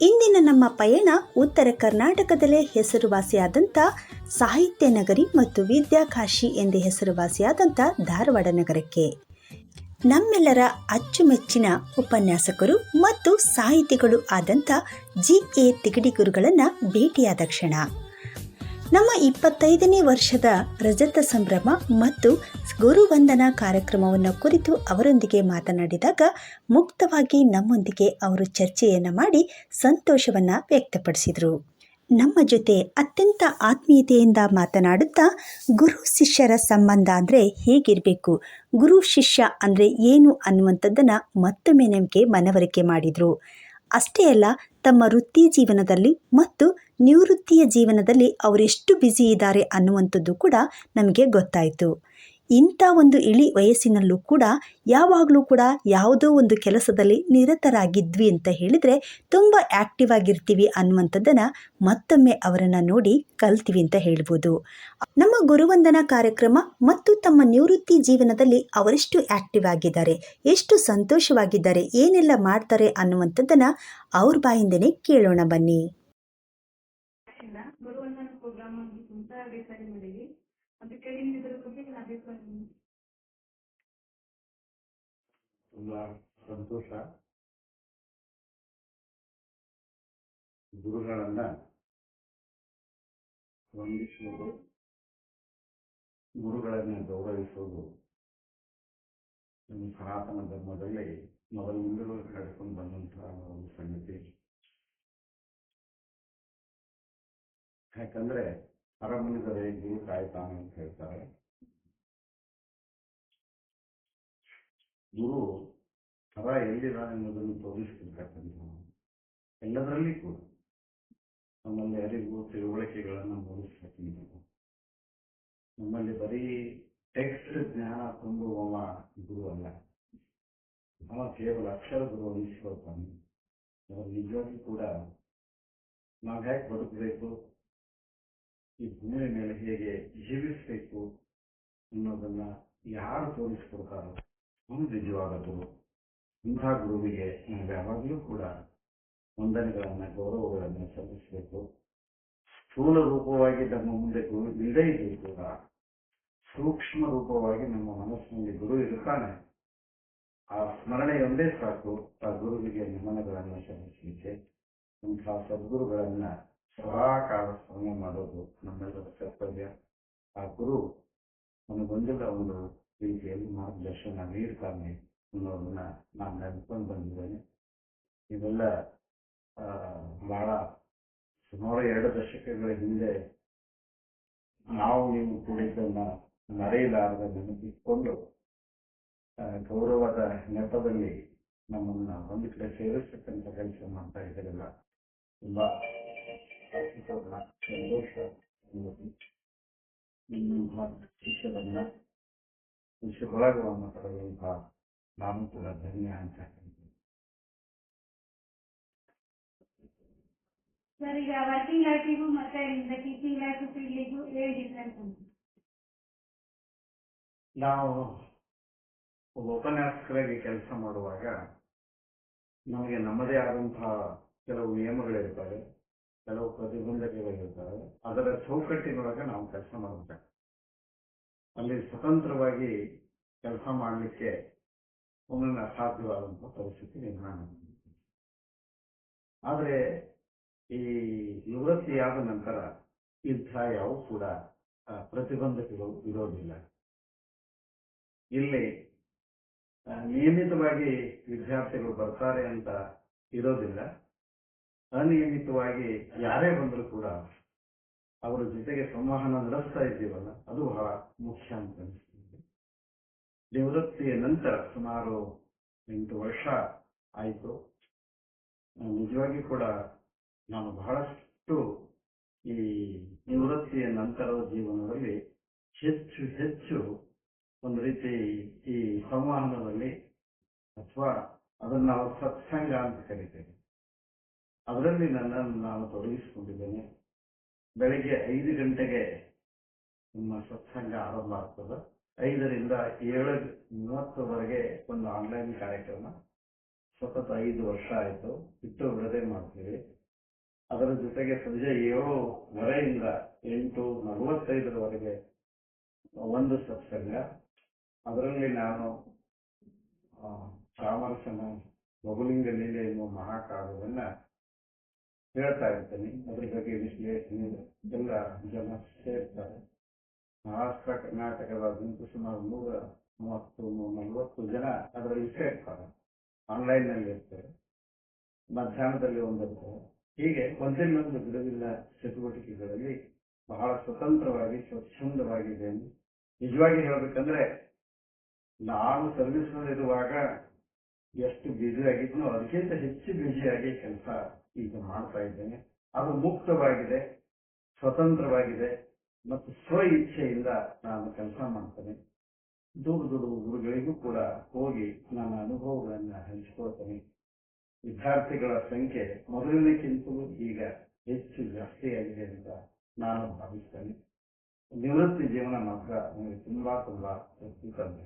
ಇಂದಿನ ನಮ್ಮ ಪಯಣ ಉತ್ತರ ಕರ್ನಾಟಕದಲ್ಲೇ ಹೆಸರುವಾಸಿಯಾದಂಥ ಸಾಹಿತ್ಯ ನಗರಿ ಮತ್ತು ವಿದ್ಯಾಕಾಶಿ ಎಂದೇ ಹೆಸರುವಾಸಿಯಾದಂಥ ಧಾರವಾಡ ನಗರಕ್ಕೆ. ನಮ್ಮೆಲ್ಲರ ಅಚ್ಚುಮೆಚ್ಚಿನ ಉಪನ್ಯಾಸಕರು ಮತ್ತು ಸಾಹಿತಿಗಳು ಆದಂಥ ಜಿ ಎ ತಿಗಡಿ ಗುರುಗಳನ್ನು ಭೇಟಿಯಾದ ಕ್ಷಣ. ನಮ್ಮ ಇಪ್ಪತ್ತೈದನೇ ವರ್ಷದ ರಜತ ಸಂಭ್ರಮ ಮತ್ತು ಗುರುವಂದನಾ ಕಾರ್ಯಕ್ರಮವನ್ನು ಕುರಿತು ಅವರೊಂದಿಗೆ ಮಾತನಾಡಿದಾಗ ಮುಕ್ತವಾಗಿ ನಮ್ಮೊಂದಿಗೆ ಅವರು ಚರ್ಚೆಯನ್ನು ಮಾಡಿ ಸಂತೋಷವನ್ನು ವ್ಯಕ್ತಪಡಿಸಿದರು. ನಮ್ಮ ಜೊತೆ ಅತ್ಯಂತ ಆತ್ಮೀಯತೆಯಿಂದ ಮಾತನಾಡುತ್ತಾ ಗುರು ಶಿಷ್ಯರ ಸಂಬಂಧ ಅಂದರೆ ಹೇಗಿರಬೇಕು, ಗುರು ಶಿಷ್ಯ ಅಂದರೆ ಏನು ಅನ್ನುವಂಥದ್ದನ್ನು ಮತ್ತೊಮ್ಮೆ ನಮಗೆ ಮನವರಿಕೆ ಮಾಡಿದರು. ಅಷ್ಟೇ ಅಲ್ಲ, ತಮ್ಮ ವೃತ್ತಿ ಜೀವನದಲ್ಲಿ ಮತ್ತು ನಿವೃತ್ತಿಯ ಜೀವನದಲ್ಲಿ ಅವರೆಷ್ಟು ಬ್ಯುಸಿ ಇದ್ದಾರೆ ಅನ್ನುವಂಥದ್ದು ಕೂಡ ನಮಗೆ ಗೊತ್ತಾಯಿತು. ಇಂಥ ಒಂದು ಇಳಿ ವಯಸ್ಸಿನಲ್ಲೂ ಕೂಡ ಯಾವಾಗಲೂ ಕೂಡ ಯಾವುದೋ ಒಂದು ಕೆಲಸದಲ್ಲಿ ನಿರತರಾಗಿದ್ವಿ ಅಂತ ಹೇಳಿದರೆ ತುಂಬ ಆ್ಯಕ್ಟಿವ್ ಆಗಿರ್ತೀವಿ ಅನ್ನುವಂಥದ್ದನ್ನು ಮತ್ತೊಮ್ಮೆ ಅವರನ್ನು ನೋಡಿ ಕಲ್ತೀವಿ ಅಂತ ಹೇಳ್ಬೋದು. ನಮ್ಮ ಗುರುವಂದನಾ ಕಾರ್ಯಕ್ರಮ ಮತ್ತು ತಮ್ಮ ನಿವೃತ್ತಿ ಜೀವನದಲ್ಲಿ ಅವರೆಷ್ಟು ಆ್ಯಕ್ಟಿವ್ ಆಗಿದ್ದಾರೆ, ಎಷ್ಟು ಸಂತೋಷವಾಗಿದ್ದಾರೆ, ಏನೆಲ್ಲ ಮಾಡ್ತಾರೆ ಅನ್ನುವಂಥದ್ದನ್ನು ಅವ್ರ ಬಾಯಿಂದನೇ ಕೇಳೋಣ ಬನ್ನಿ. ಅದಕ್ಕೆ ನಿಮ್ಮ ಇದರ ಬಗ್ಗೆ ನನ್ನ ಅಭಿಪ್ರಾಯ ತುಂಬಾ ಸಂತೋಷ ಗುರುಗಳನ್ನ ವಂದಿಸುವುದು ಗುರುಗಳನ್ನ ಗೌರವಿಸುವುದು ನಮ್ಮ ಸನಾತನ ಧರ್ಮದಲ್ಲಿ ಮೊದಲಿನಿಂದಲೂ ನಡೆಕೊಂಡು ಬಂದಂತಹ ಒಂದು ಸಂಗತಿ ಯಾಕಂದ್ರೆ ಅರಮನೆದರೆ ಗುರು ಕಾಯ್ತಾನೆ ಅಂತ ಹೇಳ್ತಾರೆ. ಗುರು, ಅವ ಎಲ್ಲಿದ್ದಾನೆ ಅನ್ನೋದನ್ನು ತೋರಿಸ್ತಿರ್ತಕ್ಕಂಥ ಎಲ್ಲದರಲ್ಲಿ ಕೂಡ. ನಮ್ಮಲ್ಲಿ ಅರಿವು, ತಿಳುವಳಿಕೆಗಳನ್ನು ಮೂಡಿಸ್ತಕ್ಕಂಥದ್ದು ನಮ್ಮಲ್ಲಿ ಬರೀ ಟೆಕ್ಸ್ಟ್ ಜ್ಞಾನ ತುಂಬುವವ ಗುರು ಅಲ್ಲ. ಅವ ಕೇವಲ ಅಕ್ಷರ ಗುರು ಅನಿಸ್ಕೊಳ್ತಾನೆ ಅವರು ನಿಜವಾಗಿ ಕೂಡ ನಾವು ಹೇಗೆ ಬದುಕಬೇಕು? ಈ ಭೂಮಿ ಮೇಲೆ ಹೇಗೆ ಜೀವಿಸಬೇಕು ಅನ್ನೋದನ್ನ ಯಾರು ತೋರಿಸ್ಕೊಡ್ತಾರೋ ಅವನು ನಿಜವಾದ ಗುರು ಇಂಥ ಗುರುವಿಗೆ ನಾವು ಯಾವಾಗಲೂ ಕೂಡ ವಂದನೆಗಳನ್ನ, ಗೌರವಗಳನ್ನ ಸಲ್ಲಿಸಬೇಕು. ಸ್ಥೂಲ ರೂಪವಾಗಿ ನಮ್ಮ ಮುಂದೆ ಗುರು ಇಲ್ಲದೇ ಇದ್ರು ಕೂಡ ಸೂಕ್ಷ್ಮ ರೂಪವಾಗಿ ನಮ್ಮ ಮನಸ್ಸಿನಲ್ಲಿ ಗುರು ಇರ್ತಾನೆ. ಆ ಸ್ಮರಣೆಯೊಂದೇ ಸಾಕು, ಆ ಗುರುವಿಗೆ ನಮನಗಳನ್ನು ಸಲ್ಲಿಸಲಿಕ್ಕೆ ಇಂಥ ಸದ್ಗುರುಗಳನ್ನ ಸದಾಕಾಲ ಸ್ಮರಣೆ ಮಾಡೋದು ನಮ್ಮೆಲ್ಲರ ಕರ್ತವ್ಯ. ಆ ಗುರು ನಮಗೊಂದಿಲ್ಲ ಒಂದು ರೀತಿಯಲ್ಲಿ ಮಾರ್ಗದರ್ಶನ ನೀಡ್ತಾನೆ ಅನ್ನೋದನ್ನ ನಾನು ನೆನ್ಕೊಂಡು ಬಂದಿದ್ದೇನೆ. ಇವೆಲ್ಲ ಬಹಳ ಸುಮಾರು ಎರಡು ದಶಕಗಳ ಹಿಂದೆ ನಾವು ನೀವು ಕೂಡಿದ್ದನ್ನ ಮರೆಯಲಾರದ ನೆನಪಿಸಿಕೊಂಡು ಗೌರವದ ನೆಪದಲ್ಲಿ ನಮ್ಮನ್ನ ಒಂದು ಕಡೆ ಸೇರಿಸ್ತಕ್ಕಂಥ ಕೆಲಸ ಮಾಡ್ತಾ ಇದ್ದಾರೆಲ್ಲ. ತುಂಬಾ ಅದ್ಭುತವಾದ ಸಂತೋಷ. ನಿಮ್ಮ ಶಿಷ್ಯರನ್ನ ಶಿಷ್ಯರೊಳಗವನ್ನು ಪಡೆಯುವಂತಹ ನಾನು ಕೂಡ ಧನ್ಯ ಅಂತ ವರ್ಕಿಂಗ್ ಲೈಫಿಗೂ ಮತ್ತೆ ಟೀಚಿಂಗ್ ಲೈಫ್ ಫೀಲ್ಡಿಗೂ ಏನು ಡಿಫ್ರೆನ್ಸ್ ನಾವು ಉಪನ್ಯಾಸಕರಾಗಿ ಕೆಲಸ ಮಾಡುವಾಗ ನಮಗೆ ನಮ್ಮದೇ ಆದಂತಹ ಕೆಲವು ನಿಯಮಗಳಿರ್ತವೆ ಕೆಲವು ಪ್ರತಿಬಂಧಕಗಳಿರ್ತವೆ ಅದರ ಚೌಕಟ್ಟಿನೊಳಗೆ ನಾವು ಕೆಲಸ ಮಾಡಬೇಕು. ಅಲ್ಲಿ ಸ್ವತಂತ್ರವಾಗಿ ಕೆಲಸ ಮಾಡಲಿಕ್ಕೆ ಒಮ್ಮೆ ಅಸಾಧ್ಯವಾದಂತಹ ಪರಿಸ್ಥಿತಿ ನಿರ್ಮಾಣ ಆದರೆ ಈ ನಿವೃತ್ತಿಯಾದ ನಂತರ ಇಂಥ ಯಾವ ಕೂಡ ಪ್ರತಿಬಂಧಕಗಳು ಇರೋದಿಲ್ಲ. ಇಲ್ಲಿ ನಿಯಮಿತವಾಗಿ ವಿದ್ಯಾರ್ಥಿಗಳು ಬರ್ತಾರೆ ಅಂತ ಇರೋದಿಲ್ಲ. ಅನಿಯಮಿತವಾಗಿ ಯಾರೇ ಬಂದರೂ ಕೂಡ ಅವರ ಜೊತೆಗೆ ಸಂವಹನ ನಡೆಸ್ತಾ ಇದ್ದೀವಲ್ಲ, ಅದು ಬಹಳ ಮುಖ್ಯ ಅಂತ ನಿವೃತ್ತಿಯ ನಂತರ ಸುಮಾರು ಎಂಟು ವರ್ಷ ಆಯಿತು. ನಿಜವಾಗಿ ಕೂಡ ನಾನು ಬಹಳಷ್ಟು ಈ ನಿವೃತ್ತಿಯ ನಂತರದ ಜೀವನದಲ್ಲಿ ಹೆಚ್ಚು ಹೆಚ್ಚು ಒಂದು ರೀತಿ ಈ ಸಂವಹನದಲ್ಲಿ ಅಥವಾ ಅದನ್ನು ನಾವು ಸತ್ಸಂಗ ಅಂತ ಕರಿತೇವೆ. ಅದರಲ್ಲಿ ನನ್ನನ್ನು ನಾನು ತೊಡಗಿಸಿಕೊಂಡಿದ್ದೇನೆ. ಬೆಳಗ್ಗೆ ಐದು ಗಂಟೆಗೆ ನಿಮ್ಮ ಸತ್ಸಂಗ ಆರಂಭ ಆಗ್ತದೆ. ಐದರಿಂದ ಏಳು ಮೂವತ್ತರವರೆಗೆ ಒಂದು ಆನ್ಲೈನ್ ಕಾರ್ಯಕ್ರಮ. ಸತತ ಐದು ವರ್ಷ ಆಯಿತು. ಬಿಟ್ಟು ಬಿಡದೆ ಮಾಡ್ತೀವಿ. ಅದರ ಜೊತೆಗೆ ಸಂಜೆ ಏಳುವರೆಯಿಂದ ಎಂಟು ನಲವತ್ತೈದರವರೆಗೆ ಒಂದು ಸತ್ಸಂಗ. ಅದರಲ್ಲಿ ನಾನು ಚಾಮರಸನ, ಮಗುಲಿಂಗ ಲೀಲೆ ಎನ್ನುವ ಮಹಾಕಾವ್ಯವನ್ನ ಹೇಳ್ತಾ ಇರ್ತೇನೆ ಅದ್ರ ಬಗ್ಗೆ ವಿಶ್ಲೇಷಣೆ ಎಲ್ಲ ಜನ ಸೇರ್ತಾರೆ. ಮಹಾರಾಷ್ಟ್ರ ಕರ್ನಾಟಕದಾದ್ಯಂತ ಸುಮಾರು ನೂರ ಮೂವತ್ತು, ನೂರ ನಲವತ್ತು ಜನ ಅದರಲ್ಲಿ ಸೇರ್ತಾರೆ. ಆನ್ಲೈನ್ನಲ್ಲಿ ಇರ್ತಾರೆ. ಮಧ್ಯಾಹ್ನದಲ್ಲಿ ಒಂದಿರ್ತಾರೆ ಹೀಗೆ ಒಂದಿನೊಂದು ಬಿಡುವಿಲ್ಲ ಚಟುವಟಿಕೆಗಳಲ್ಲಿ ಬಹಳ ಸ್ವತಂತ್ರವಾಗಿ, ಸ್ವಚ್ಛಂದವಾಗಿದೆ ನಿಜವಾಗಿ ಹೇಳಬೇಕಂದ್ರೆ ನಾನು ಸರ್ವಿಸ್ ಇರುವಾಗ ಎಷ್ಟು ಬ್ಯುಸಿ ಆಗಿದ್ನೋ ಅದಕ್ಕಿಂತ ಹೆಚ್ಚು ಬ್ಯುಸಿಯಾಗಿ ಕೆಲಸ ಈಗ ಮಾಡ್ತಾ ಇದ್ದೇನೆ. ಅದು ಮುಕ್ತವಾಗಿದೆ, ಸ್ವತಂತ್ರವಾಗಿದೆ ಮತ್ತು ಸ್ವ ಇಚ್ಛೆಯಿಂದ ನಾನು ಕೆಲಸ ಮಾಡ್ತೇನೆ. ದೂರ ದೂರ ಊರುಗಳಿಗೂ ಕೂಡ ಹೋಗಿ ನನ್ನ ಅನುಭವಗಳನ್ನು ಹಂಚಿಕೊಳ್ತೇನೆ. ವಿದ್ಯಾರ್ಥಿಗಳ ಸಂಖ್ಯೆ ಮೊದಲಿನಕ್ಕಿಂತಲೂ ಈಗ ಹೆಚ್ಚು ಜಾಸ್ತಿಯಾಗಿದೆ ಅಂತ ನಾನು ಭಾವಿಸ್ತೇನೆ. ನಿವೃತ್ತಿ ಜೀವನ ಮಾತ್ರ ನನಗೆ ತುಂಬಾ ತುಂಬಾ ತಂದೆ